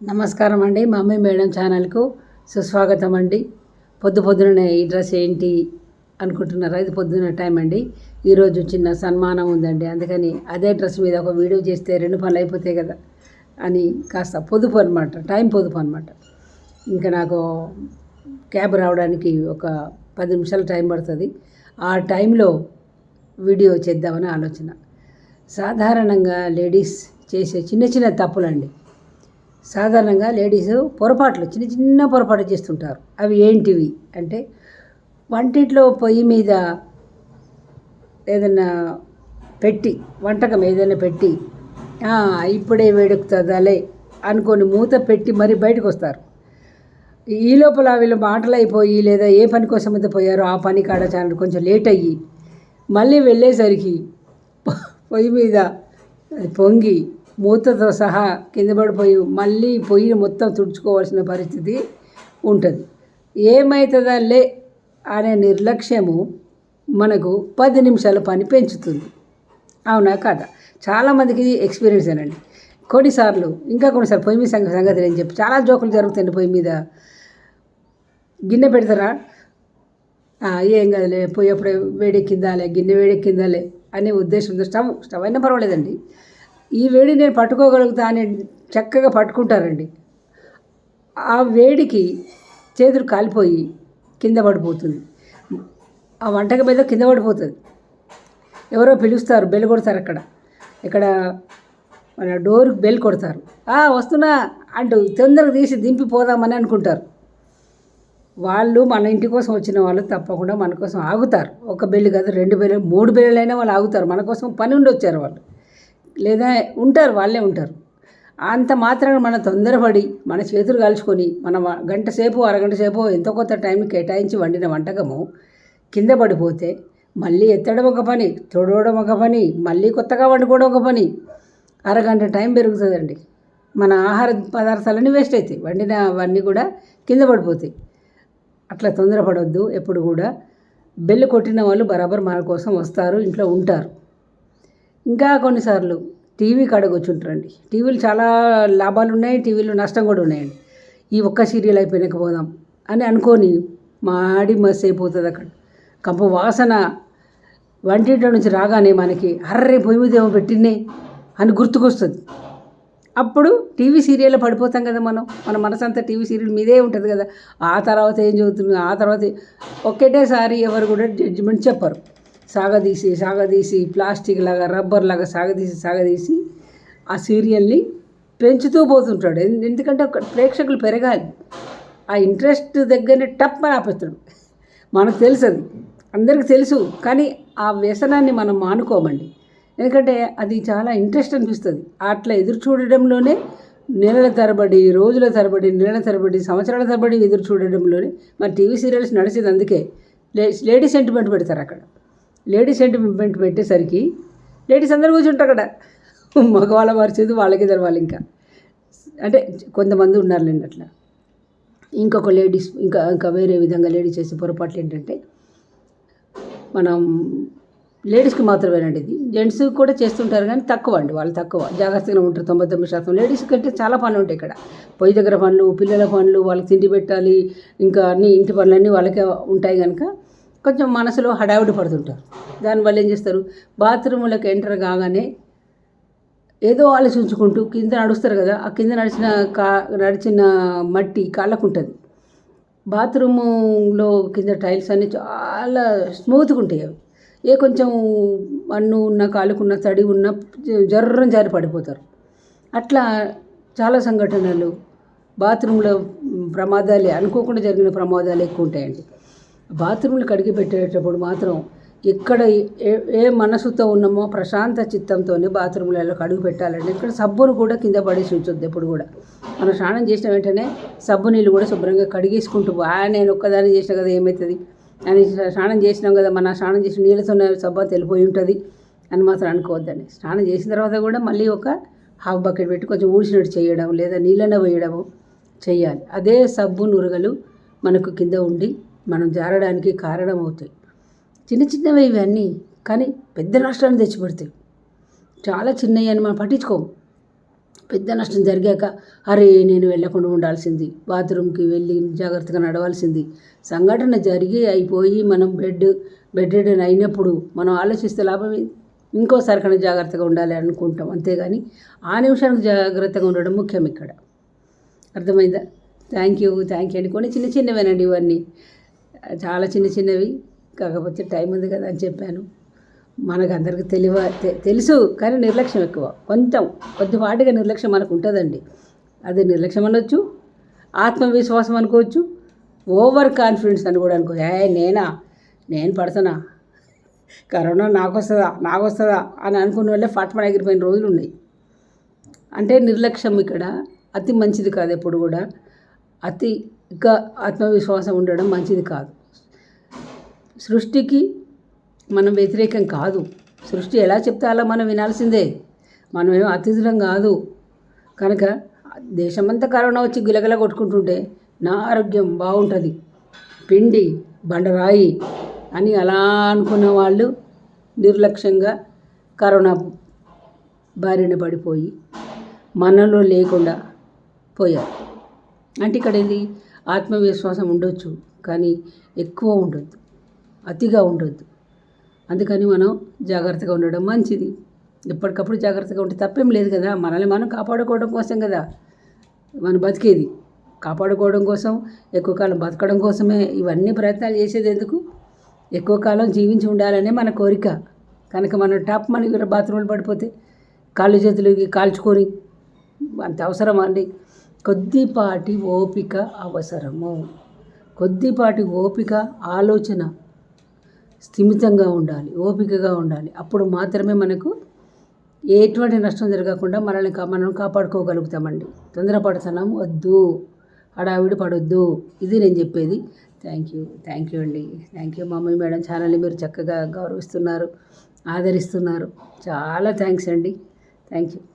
నమస్కారం అండి. Mummy madam ఛానల్కు సుస్వాగతం అండి పొద్దు పొద్దుననే ఈ డ్రెస్ ఏంటి అనుకుంటున్నారా? ఇది పొద్దున్న టైం అండి. ఈరోజు చిన్న సన్మానం ఉందండి. అందుకని అదే డ్రెస్ మీద ఒక వీడియో చేస్తే రెండు పనులు అయిపోతాయి కదా అని కాస్త పొదుపు అనమాట టైం పొదుపు అనమాట ఇంకా నాకు క్యాబ్ రావడానికి ఒక పది నిమిషాలు టైం పడుతుంది. ఆ టైంలో వీడియో చేద్దామని ఆలోచన. సాధారణంగా లేడీస్ చేసే చిన్న చిన్న తప్పులండి. సాధారణంగా లేడీస్ పొరపాట్లు చిన్న చిన్న పొరపాటు చేస్తుంటారు. అవి ఏంటివి అంటే వంటింట్లో పొయ్యి మీద ఏదైనా పెట్టి వంటకం ఏదైనా పెట్టి ఇప్పుడే వేడెక్కుతుందాలే అనుకొని మూత పెట్టి మరీ బయటకు వస్తారు ఈ లోపల వీళ్ళు మాటలు అయిపోయి లేదా ఏ పని కోసం అయితే పోయారో ఆ పని కాడ చాలా కొంచెం లేట్ అయ్యి మళ్ళీ వెళ్ళేసరికి పొయ్యి మీద పొంగి మూతతో సహా కింద పడిపోయి మళ్ళీ పొయ్యి మొత్తం తుడుచుకోవాల్సిన పరిస్థితి ఉంటుంది. ఏమవుతుందా లే అనే నిర్లక్ష్యము మనకు పది నిమిషాల పని పెంచుతుంది. అవునా కాదా? చాలామందికి ఎక్స్పీరియన్స్ అనండి కొన్నిసార్లు ఇంకా కొన్నిసార్లు పొయ్యి మీద సంగ సంగతి నేను చెప్పి చాలా జోకులు జరుగుతాయండి పొయ్యి మీద. గిన్నె పెడతారా? ఏం కదలే పొయ్యి అప్పుడే వేడెక్కిందాలే గిన్నె వేడెక్కిందాలే అనే ఉద్దేశంతో స్టవ్ స్టవ్ అయినా పర్వాలేదండి. ఈ వేడి నేను పట్టుకోగలుగుతా అని చక్కగా పట్టుకుంటారండి. ఆ వేడికి చేతులు కాలిపోయి కింద పడిపోతుంది. ఆ వంటక మీద కింద పడిపోతుంది. ఎవరో పిలుస్తారు బెల్ కొడతారు అక్కడ. ఇక్కడ మన డోర్ బెల్ కొడతారు. వస్తున్నా అంటూ తొందరగా తీసి దింపి పోదామని అనుకుంటారు. వాళ్ళు మన ఇంటి కోసం వచ్చిన వాళ్ళు తప్పకుండా మన కోసం ఆగుతారు. ఒక బెల్లు కాదు రెండు బెల్లు మూడు బెల్లులైనా వాళ్ళు ఆగుతారు. మన కోసం పని ఉండి వచ్చారు వాళ్ళు. లేదా ఉంటారు వాళ్ళే ఉంటారు. అంత మాత్రాన మన తొందరపడి మన చేతులు కాల్చుకొని మన గంట సేపు అరగంట సేపు ఎంతో కొంత టైం కేటాయించి వండిన వంటకము కింద పడిపోతే మళ్ళీ ఎత్తడం ఒక పని తొడవడం ఒక పని మళ్ళీ కొత్తగా వండుకోవడం ఒక పని. అరగంట టైం పెరుగుతుందండి. మన ఆహార పదార్థాలన్నీ వేస్ట్ అవుతాయి వండిన అవన్నీ కూడా కింద పడిపోతాయి. అట్లా తొందరపడొద్దు. ఎప్పుడు కూడా బెల్లు కొట్టిన వాళ్ళు బరాబర్ మన కోసం వస్తారు ఇంట్లో ఉంటారు. ఇంకా కొన్నిసార్లు టీవీ కాడ టీవీలు చాలా లాభాలు ఉన్నాయి టీవీలు నష్టం కూడా ఉన్నాయండి. ఈ ఒక్క సీరియల్ అయిపోయినాక పోదాం అని అనుకొని మాడి మస్ అయిపోతుంది అక్కడ. కంప వాసన వంటింట్లో నుంచి రాగానే మనకి అర్రే పొయ్యి మీద ఏమో పెట్టినే అని గుర్తుకొస్తుంది. అప్పుడు టీవీ సీరియల్లో పడిపోతాం కదా మనం. మన మనసంతా టీవీ సీరియల్ మీదే ఉంటుంది కదా. ఆ తర్వాత ఏం చదువుతుంది ఆ తర్వాత ఏ- ఒక్కటేసారి ఎవరు కూడా జడ్జిమెంట్ చెప్పరు. సాగదీసి సాగదీసి ప్లాస్టిక్ లాగా రబ్బర్ లాగా సాగదీసి సాగదీసి ఆ సీరియల్ని పెంచుతూ పోతుంటాడు. ఎందుకంటే ఒక ప్రేక్షకులు పెరగాలి. ఆ ఇంట్రెస్ట్ దగ్గరనే టప్ అని ఆపేస్తాడు. మనకు తెలుసు అది అందరికీ తెలుసు. కానీ ఆ వ్యసనాన్ని మనం మానుకోమండి. ఎందుకంటే అది చాలా ఇంట్రెస్ట్ అనిపిస్తుంది. అట్లా ఎదురు చూడడంలోనే నెలల తరబడి రోజుల తరబడి నెలల తరబడి సంవత్సరాల తరబడి ఎదురు చూడడంలోనే మరి టీవీ సీరియల్స్ నడిచేది అందుకే. లే లేడీ సెంటిమెంట్ పెడతారు అక్కడ. లేడీస్ సెంటిమెంట్ పెట్టేసరికి లేడీస్ అందరూ కూర్చుంటారు అక్కడ. మగవాళ్ళ పరిస్థితి వాళ్ళకే తెలవాలి ఇంకా. అంటే కొంతమంది ఉన్నారులేండి అట్లా. ఇంకొక లేడీస్ ఇంకా ఇంకా వేరే విధంగా లేడీస్ చేసే పొరపాట్లు ఏంటంటే మనం లేడీస్కి మాత్రమేనండి ఇది. జెంట్స్ కూడా చేస్తుంటారు కానీ తక్కువ అండి వాళ్ళు తక్కువ. జాగ్రత్తగా ఉంటారు తొంభై తొమ్మిది శాతం. లేడీస్ కంటే చాలా పనులు ఉంటాయి ఇక్కడ. పొయ్యి దగ్గర పనులు పిల్లల పనులు వాళ్ళకి తిండి పెట్టాలి ఇంకా అన్ని ఇంటి పనులన్నీ వాళ్ళకే ఉంటాయి కనుక కొంచెం మనసులో హడావిడి పడుతుంటారు. దానివల్ల ఏం చేస్తారు? బాత్రూములకు ఎంటర్ కాగానే ఏదో ఆలోచించుకుంటూ కింద నడుస్తారు కదా ఆ కింద నడిచిన కా నడిచిన మట్టి కాళ్ళకు ఉంటుంది బాత్రూములో కింద టైల్స్ అన్నీ చాలా స్మూత్గా ఉంటాయి అవి. ఏ కొంచెం మన్ను ఉన్న కాలుకున్న తడి ఉన్న జర్రం జారి పడిపోతారు. అట్లా చాలా సంఘటనలు బాత్రూంలో ప్రమాదాలే అనుకోకుండా జరిగిన ప్రమాదాలు ఎక్కువ ఉంటాయండి. బాత్రూమ్లు కడిగి పెట్టేటప్పుడు మాత్రం ఎక్కడ ఏ ఏ మనసుతో ఉన్నామో ప్రశాంత చిత్తంతోనే బాత్రూంలలో కడుగు పెట్టాలండి ఇక్కడ సబ్బును కూడా కింద పడేసి ఉంచొద్దు ఎప్పుడు కూడా. మనం స్నానం చేసిన వెంటనే సబ్బు నీళ్ళు కూడా శుభ్రంగా కడిగేసుకుంటూ బా నేను ఒక్కదాన్ని చేసిన కదా ఏమవుతుంది అని స్నానం చేసినాం కదా మన స్నానం చేసిన నీళ్ళతోనే సబ్బు తెలిపోయి ఉంటుంది అని మాత్రం అనుకోవద్దండి. స్నానం చేసిన తర్వాత కూడా మళ్ళీ ఒక హాఫ్ బకెట్ పెట్టి కొంచెం ఊడ్చినట్టు చేయడం లేదా నీళ్ళన వేయడము చేయాలి. అదే సబ్బు నురగలు మనకు కింద ఉండి మనం జారడానికి కారణం అవుతాయి చిన్న చిన్నవి ఇవన్నీ కానీ పెద్ద నష్టాన్ని తెచ్చిపెడతాయి. చాలా చిన్నవి అని మనం పట్టించుకోము పెద్ద నష్టం జరిగాక అరే నేను వెళ్ళకుండా ఉండాల్సింది. బాత్రూమ్కి వెళ్ళి జాగ్రత్తగా నడవాల్సింది. సంఘటన జరిగి అయిపోయి మనం బెడ్ బెడ్ అయినప్పుడు మనం ఆలోచిస్తే లాభం ఇంకోసారి కన్నా జాగ్రత్తగా ఉండాలి అనుకుంటాం. అంతేగాని ఆ నిమిషానికి జాగ్రత్తగా ఉండడం ముఖ్యం ఇక్కడ. అర్థమైందా? థ్యాంక్ యూ థ్యాంక్ యూ అండి కొన్ని చిన్న చిన్నవేనండి ఇవన్నీ. చాలా చిన్న చిన్నవి. కాకపోతే టైం ఉంది కదా అని చెప్పాను. మనకు అందరికీ తెలివ తెలుసు కానీ నిర్లక్ష్యం ఎక్కువ. కొంచెం కొద్దిపాటిగా నిర్లక్ష్యం మనకు ఉంటుందండి. అది నిర్లక్ష్యం అనొచ్చు ఆత్మవిశ్వాసం అనుకోవచ్చు ఓవర్ కాన్ఫిడెన్స్ అని కూడా అనుకోవచ్చు ఏ నేనా? నేను పడుతున్నా కరోనా నాకు వస్తుందా నాకు వస్తుందా అని అనుకున్న వాళ్ళే ఫాట్మన్ ఎగిరిపోయిన రోజులు ఉన్నాయి. అంటే నిర్లక్ష్యం ఇక్కడ అతి మంచిది కాదు ఎప్పుడు కూడా. అతి ఇంకా ఆత్మవిశ్వాసం ఉండడం మంచిది కాదు. సృష్టికి మనం వ్యతిరేకం కాదు. సృష్టి ఎలా చెప్తే అలా మనం వినాల్సిందే. మనం ఏం అతిథులం కాదు. కనుక దేశమంతా కరోనా వచ్చి గిలగల కొట్టుకుంటుంటే నా ఆరోగ్యం బాగుంటుంది. పిండి బండరాయి అని అలా అనుకున్న వాళ్ళు నిర్లక్ష్యంగా కరోనా బారిన పడిపోయి మనలో లేకుండా పోయారు. అంటే ఇక్కడ ఏంది ఆత్మవిశ్వాసం ఉండొచ్చు కానీ ఎక్కువ ఉండొద్దు అతిగా ఉండొద్దు. అందుకని మనం జాగ్రత్తగా ఉండడం మంచిది. ఎప్పటికప్పుడు జాగ్రత్తగా ఉంటే తప్పేం లేదు కదా. మనల్ని మనం కాపాడుకోవడం కోసం కదా. మనం బతికేది. కాపాడుకోవడం కోసం ఎక్కువ కాలం బతకడం కోసమే ఇవన్నీ ప్రయత్నాలు చేసేది ఎందుకు? ఎక్కువ కాలం జీవించి ఉండాలనే మన కోరిక. కనుక మనం టాప్ మనీ బాత్రూంలో పడిపోతే కాళ్ళు చేతులు కాల్చుకొని అంత అవసరమా అండి? కొద్దిపాటి ఓపిక అవసరము. కొద్దిపాటి ఓపిక ఆలోచన స్థిమితంగా ఉండాలి ఓపికగా ఉండాలి. అప్పుడు మాత్రమే మనకు ఎటువంటి నష్టం జరగకుండా మనల్ని మనం కాపాడుకోగలుగుతామండి. తొందరపడుతున్నాం వద్దు హడావిడి పడొద్దు. ఇది నేను చెప్పేది. థ్యాంక్ యూ థ్యాంక్ యూ అండి. థ్యాంక్ యూ మమ్మీ మేడం ఛానల్ని మీరు చక్కగా గౌరవిస్తున్నారు ఆదరిస్తున్నారు. చాలా థ్యాంక్స్ అండి. Thank you.